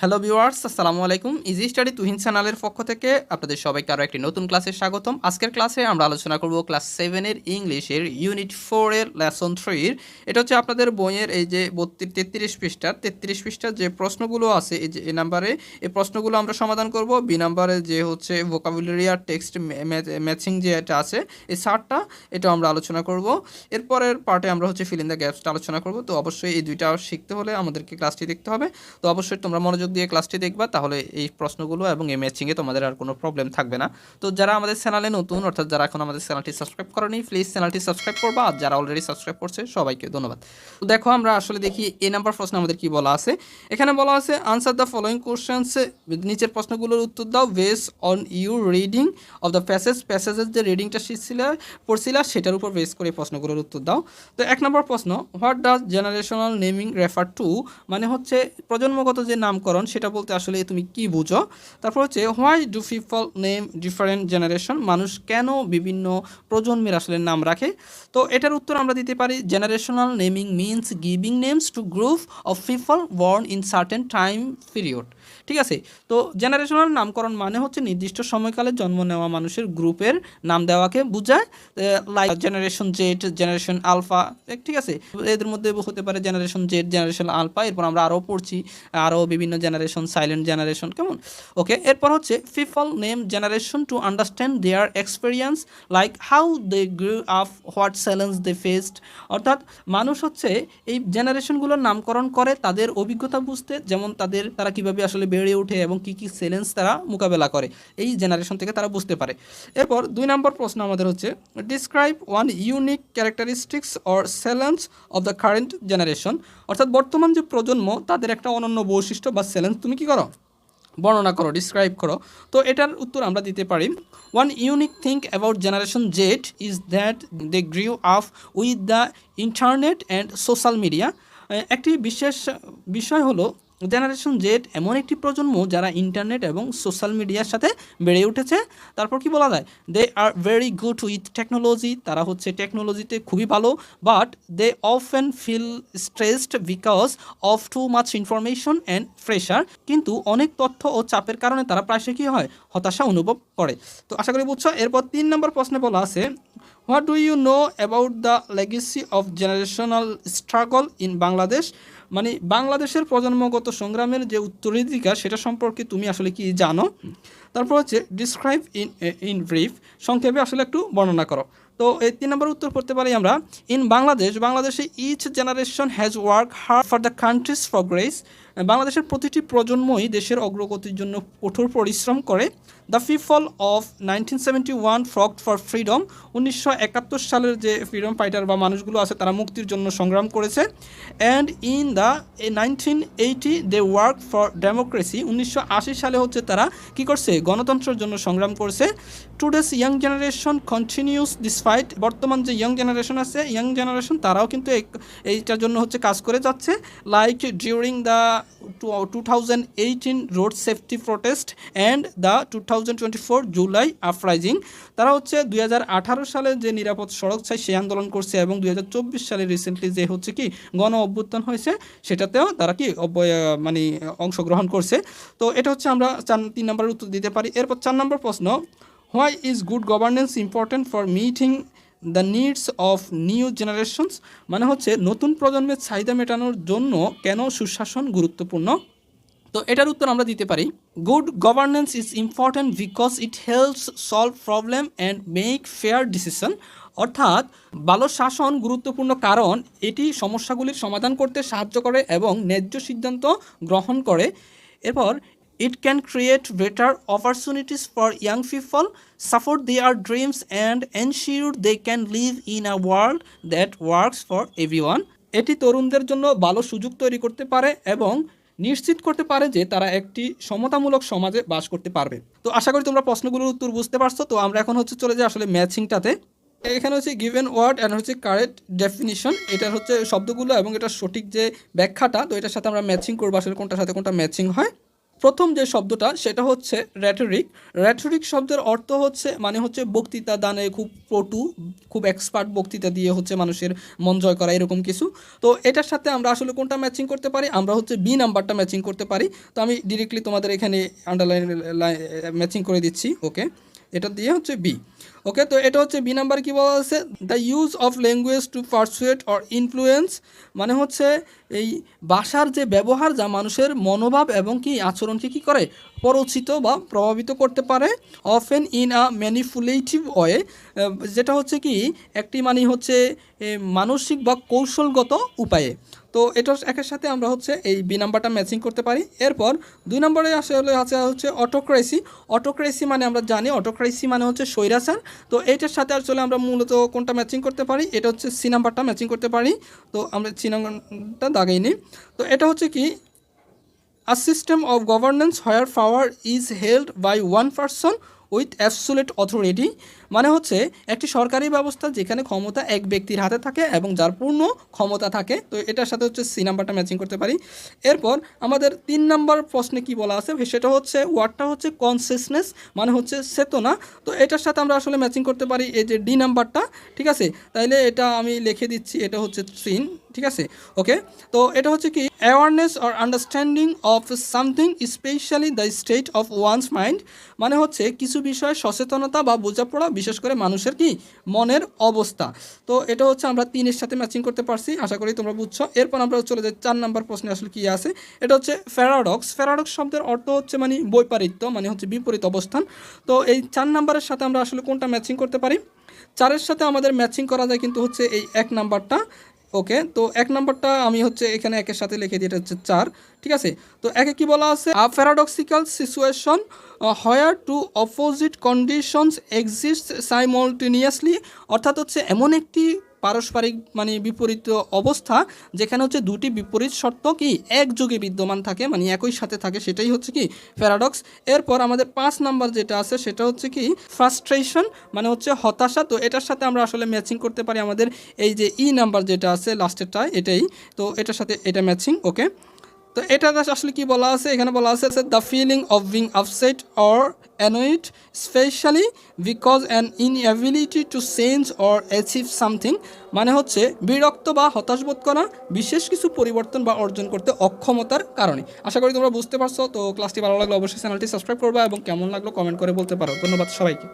Hello viewers আসসালামু আলাইকুম easy study Tuhin চ্যানেলের পক্ষ থেকে আপনাদের সবাইকে আরও একটি নতুন ক্লাসে স্বাগতম। আজকের ক্লাসে আমরা আলোচনা করব ক্লাস সেভেনের ইংলিশের ইউনিট ফোরের লেসন থ্রির এটা হচ্ছে আপনাদের বইয়ের এই যে বত্রিশ, তেত্রিশ পৃষ্ঠার। তেত্রিশ পৃষ্ঠার যে প্রশ্নগুলো আছে, এই যে এ নাম্বারে, এই প্রশ্নগুলো আমরা সমাধান করব। বি নাম্বারে যে হচ্ছে ভোকাবুলারি আর টেক্সট ম্যাচিং যে এটা আছে, এই সারটা এটা আমরা আলোচনা করব। এরপরের পার্টে আমরা হচ্ছে ফিল ইন দ্য গ্যাপসটা আলোচনা করব। তো অবশ্যই এই দুইটা শিখতে হলে আমাদেরকে ক্লাসটি দেখতে হবে। তো অবশ্যই তোমরা মনোযোগ দিয়ে ক্লাসটি দেখবা, তাহলে এই প্রশ্নগুলো এবং এই ম্যাচিংয়ে তোমাদের আর কোনো প্রবলেম থাকবে না। তো যারা আমাদের চ্যানেলে নতুন, অর্থাৎ যারা এখন আমাদের চ্যানেলটি সাবস্ক্রাইব করেনি প্লিজ চ্যানেলটি সাবস্ক্রাইব করবা। আর যারা অলরেডি সাবস্ক্রাইব করছে, সবাইকে ধন্যবাদ। তো দেখো আমরা আসলে দেখি এ নাম্বার প্রশ্ন আমাদের কি বলা আছে। এখানে বলা আছে আনসার দ্য ফলোয়িং কোশ্চেন্স নিচের প্রশ্নগুলোর উত্তর দাও base on you reading of the passage প্যাসেজের যে রিডিংটা শিখছিল, পড়ছিল, সেটার উপর বেস করে প্রশ্নগুলোর উত্তর দাও। তো এক নম্বর প্রশ্ন what does generational naming refer to মানে হচ্ছে প্রজন্মগত যে নামকরণ সেটা বলতে আসলে তুমি কি বুঝো? তারপর হচ্ছে why do people name different generation মানুষ কেন বিভিন্ন প্রজন্মের আসলে নাম রাখে? তো এটার উত্তর আমরা দিতে পারি generational naming means giving names to group of people born in certain time period ঠিক আছে? তো জেনারেশনাল নামকরণ মানে হচ্ছে নির্দিষ্ট সময়কালে জন্ম নেওয়া মানুষের গ্রুপের নাম দেওয়াকে বোঝায়। Like generation Z generation alpha ঠিক আছে? এদের মধ্যে হতে পারে জেনারেশন জেড জেনারেশন আলফা এরপর আমরা আরও পড়ছি, আরও বিভিন্ন জেনারেশন সাইলেন্ট জেনারেশন কেমন? ওকে এরপর হচ্ছে people name generation to understand their experience like how they grow up what challenge they faced অর্থাৎ মানুষ হচ্ছে এই জেনারেশনগুলোর নামকরণ করে, তাদের অভিজ্ঞতা বুঝতে, যেমন তাদের তারা কীভাবে আসলে বেড়ে ওঠে এবং কী কী চ্যালেঞ্জ তারা মোকাবেলা করে, এই জেনারেশন থেকে তারা বুঝতে পারে। এরপর দুই নম্বর প্রশ্ন আমাদের হচ্ছে describe one unique characteristics or challenge of the current generation অর্থাৎ বর্তমান যে প্রজন্ম, তাদের একটা অনন্য বৈশিষ্ট্য বা চ্যালেঞ্জ তুমি কি করো? বর্ণনা করো ডিসক্রাইব করো। তো এটার উত্তর আমরা দিতে পারি one unique think about generation Z is that they grew up with the internet and social media একটি বিশেষ বিষয় হলো জেনারেশন জেড এমন একটি প্রজন্ম যারা ইন্টারনেট এবং সোশ্যাল মিডিয়ার সাথে বেড়ে উঠেছে। তারপর কি বলা যায়? They are very good with technology তারা হচ্ছে টেকনোলজিতে খুবই ভালো but they often feel stressed because of too much information and pressure কিন্তু অনেক তথ্য ও চাপের কারণে তারা প্রায়শই কী হয়? হতাশা অনুভব করে। তো আশা করি বুঝছ, এরপর তিন নম্বর প্রশ্নে বলা আছে what do you know about the legacy of generational struggle in Bangladesh মানে বাংলাদেশের প্রজন্মগত সংগ্রামের যে উত্তরাধিকার, সেটা সম্পর্কে তুমি আসলে কি জানো? তারপর হচ্ছে ডিসক্রাইব ইন ইন ব্রিফ সংক্ষেপে আসলে একটু বর্ণনা করো। তো এই তিন নম্বর উত্তর করতে পারি আমরা। ইন বাংলাদেশ বাংলাদেশে each generation has work hard for the country's progress বাংলাদেশের প্রতিটি প্রজন্মই দেশের অগ্রগতির জন্য কঠোর পরিশ্রম করে। The people of nineteen seventy one for freedom উনিশশো একাত্তর সালের যে ফ্রিডম ফাইটার বা মানুষগুলো আছে, তারা মুক্তির জন্য সংগ্রাম করেছে। And in the nineteen eighty they work for democracy উনিশশো আশি সালে হচ্ছে তারা কি করছে? গণতন্ত্রের জন্য সংগ্রাম করেছে। Today's young generation continues this fight বর্তমান যে ইয়াং জেনারেশন আছে ইয়াং জেনারেশন তারাও কিন্তু এইটার জন্য হচ্ছে কাজ করে যাচ্ছে। Like during the two thousand eighteen road safety protest and the two thousand twenty four July uprising তারা হচ্ছে দুই হাজার আঠারো সালে যে নিরাপদ সড়ক চাই সেই আন্দোলন করছে এবং দুই হাজার চব্বিশ সালে রিসেন্টলি যে হচ্ছে কি গণ অভ্যুত্থান হয়েছে, সেটাতেও তারা কি মানে অংশগ্রহণ করছে। তো এটা হচ্ছে আমরা চার, তিন নম্বরের উত্তর দিতে পারি। এরপর চার নম্বর প্রশ্ন why is good governance important for meeting the needs of new generations মানে হচ্ছে নতুন প্রজন্মের চাহিদা মেটানোর জন্য কেন সুশাসন গুরুত্বপূর্ণ? তো এটার উত্তর আমরা দিতে পারি। Good governance is important because it helps solve problem and make fair decision অর্থাৎ ভালো শাসন গুরুত্বপূর্ণ কারণ এটি সমস্যাগুলির সমাধান করতে সাহায্য করে এবং ন্যায্য সিদ্ধান্ত গ্রহণ করে। এরপর it can create better opportunities for young people support their dreams and ensure they can live in a world that works for every এটি তরুণদের জন্য ভালো সুযোগ তৈরি করতে পারে এবং নিশ্চিত করতে পারে যে তারা একটি সমতামূলক সমাজে বাস করতে পারবে। তো আশা করি তোমরা প্রশ্নগুলোর উত্তর বুঝতে পারছ। তো আমরা এখন হচ্ছে চলে যাই আসলে ম্যাচিংটাতে। এখানে হচ্ছে গিভেন ওয়ার্ড অ্যান্ড হচ্ছে কারেক্ট ডেফিনিশন এটা হচ্ছে শব্দগুলো এবং এটা সঠিক যে ব্যাখ্যাটা, তো এটার সাথে আমরা ম্যাচিং করব। আসলে কোনটার সাথে কোনটা ম্যাচিং হয়? প্রথম যে শব্দটা, সেটা হচ্ছে র্যাটরিক র্যাটরিক শব্দের অর্থ হচ্ছে মানে হচ্ছে বক্তৃতা দানে খুব পটু খুব এক্সপার্ট বক্তৃতা দিয়ে হচ্ছে মানুষের মন জয় করা, এরকম কিছু। তো এটার সাথে আমরা আসলে কোনটা ম্যাচিং করতে পারি? আমরা হচ্ছে বি নাম্বারটা ম্যাচিং করতে পারি। তো আমি ডিরেক্টলি তোমাদের এখানে আন্ডারলাইন ম্যাচিং করে দিচ্ছি ওকে এটা দিয়ে হচ্ছে বি ওকে তো এটা হচ্ছে বি নাম্বার কী বলা আছে? The use of language to persuade or influence মানে হচ্ছে এই ভাষার যে ব্যবহার যা মানুষের মনোভাব এবং কি আচরণকে কি করে? পরচিত বা প্রভাবিত করতে পারে often in a manipulative way যেটা হচ্ছে কি একটি মানে হচ্ছে মানসিক বা কৌশলগত উপায়ে। তো এটার একের সাথে আমরা হচ্ছে এই বি নাম্বারটা ম্যাচিং করতে পারি। এরপর দুই নম্বরে আসলে আছে হচ্ছে অটোক্রেসি অটোক্রেসি মানে আমরা জানি অটোক্রেসি মানে হচ্ছে স্বৈরাচার। তো এইটার সাথে আসলে আমরা মূলত কোনটা ম্যাচিং করতে পারি? এটা হচ্ছে সি নাম্বারটা ম্যাচিং করতে পারি। তো আমরা সি নাম্বারটা দাগাই নিই তো এটা হচ্ছে কি a system of governance where power is held by one person with absolute authority মানে হচ্ছে একটি সরকারি ব্যবস্থা যেখানে ক্ষমতা এক ব্যক্তির হাতে থাকে এবং যার পূর্ণ ক্ষমতা থাকে। তো এটার সাথে হচ্ছে সি নাম্বারটা ম্যাচিং করতে পারি। এরপর আমাদের তিন নাম্বার প্রশ্নে কি বলা আছে? সেটা হচ্ছে ওয়ার্ডটা হচ্ছে কনসিয়াসনেস মানে হচ্ছে চেতনা। তো এটার সাথে আমরা আসলে ম্যাচিং করতে পারি এই যে ডি নাম্বারটা, ঠিক আছে? তাইলে এটা আমি লিখে দিচ্ছি, এটা হচ্ছে সিন ঠিক আছে? ওকে? তো এটা হচ্ছে কি? Awareness or understanding of something specially the state of one's mind মানে হচ্ছে কিছু বিষয়ে সচেতনতা বা বোঝাপড়া, বিশেষ করে মানুষের কি মনের অবস্থা। তো এটা হচ্ছে আমরা তিনের সাথে ম্যাচিং করতে পারছি, আশা করি তোমরা বুঝছ। এরপর আমরা চলে যাই, চার নাম্বার প্রশ্নে আসলে কি আছে? এটা হচ্ছে ফ্যারাডক্স ফ্যারাডক্স শব্দের অর্থ হচ্ছে মানে বৈপারিত্য মানে হচ্ছে বিপরীত অবস্থান। তো এই চার নাম্বারের সাথে আমরা আসলে কোনটা ম্যাচিং করতে পারি? চারের সাথে আমাদের ম্যাচিং করা যায় কিন্তু হচ্ছে এই এক নাম্বারটা। ওকে, তো এক নম্বরটা আমি হচ্ছে এখানে একের সাথে লিখে দিই, এটা হচ্ছে চার, ঠিক আছে? তো একে কি বলা আছে? A paradoxical situation where two opposite conditions exist simultaneously অর্থাৎ হচ্ছে এমন একটি পারস্পরিক মানে বিপরীত অবস্থা, যেখানে হচ্ছে দুটি বিপরীত শর্ত কি একযোগে বিদ্যমান থাকে মানে একই সাথে থাকে, সেটাই হচ্ছে কি প্যারাডক্স এরপর আমাদের পাঁচ নাম্বার যেটা আছে, সেটা হচ্ছে কি ফ্রাস্ট্রেশন মানে হচ্ছে হতাশা। তো এটার সাথে আমরা আসলে ম্যাচিং করতে পারি আমাদের এই যে ই নাম্বার যেটা আছে লাস্টেরটা এটাই। তো এটার সাথে এটা ম্যাচিং ওকে তো এটা আসলে কি বলা আছে? এখানে বলা আছে the feeling of being upset or annoyed specially because an inability to change or achieve something মানে হচ্ছে বিরক্ত বা হতাশ বোধ করা, বিশেষ কিছু পরিবর্তন বা অর্জন করতে অক্ষমতার কারণে। আশা করি তোমরা বুঝতে পারছ, তো ক্লাসটি ভালো লাগলে অবশ্যই চ্যানেলটি সাবস্ক্রাইব করবা এবং কেমন লাগল কমেন্ট করে বলতে পারো। ধন্যবাদ সবাইকে।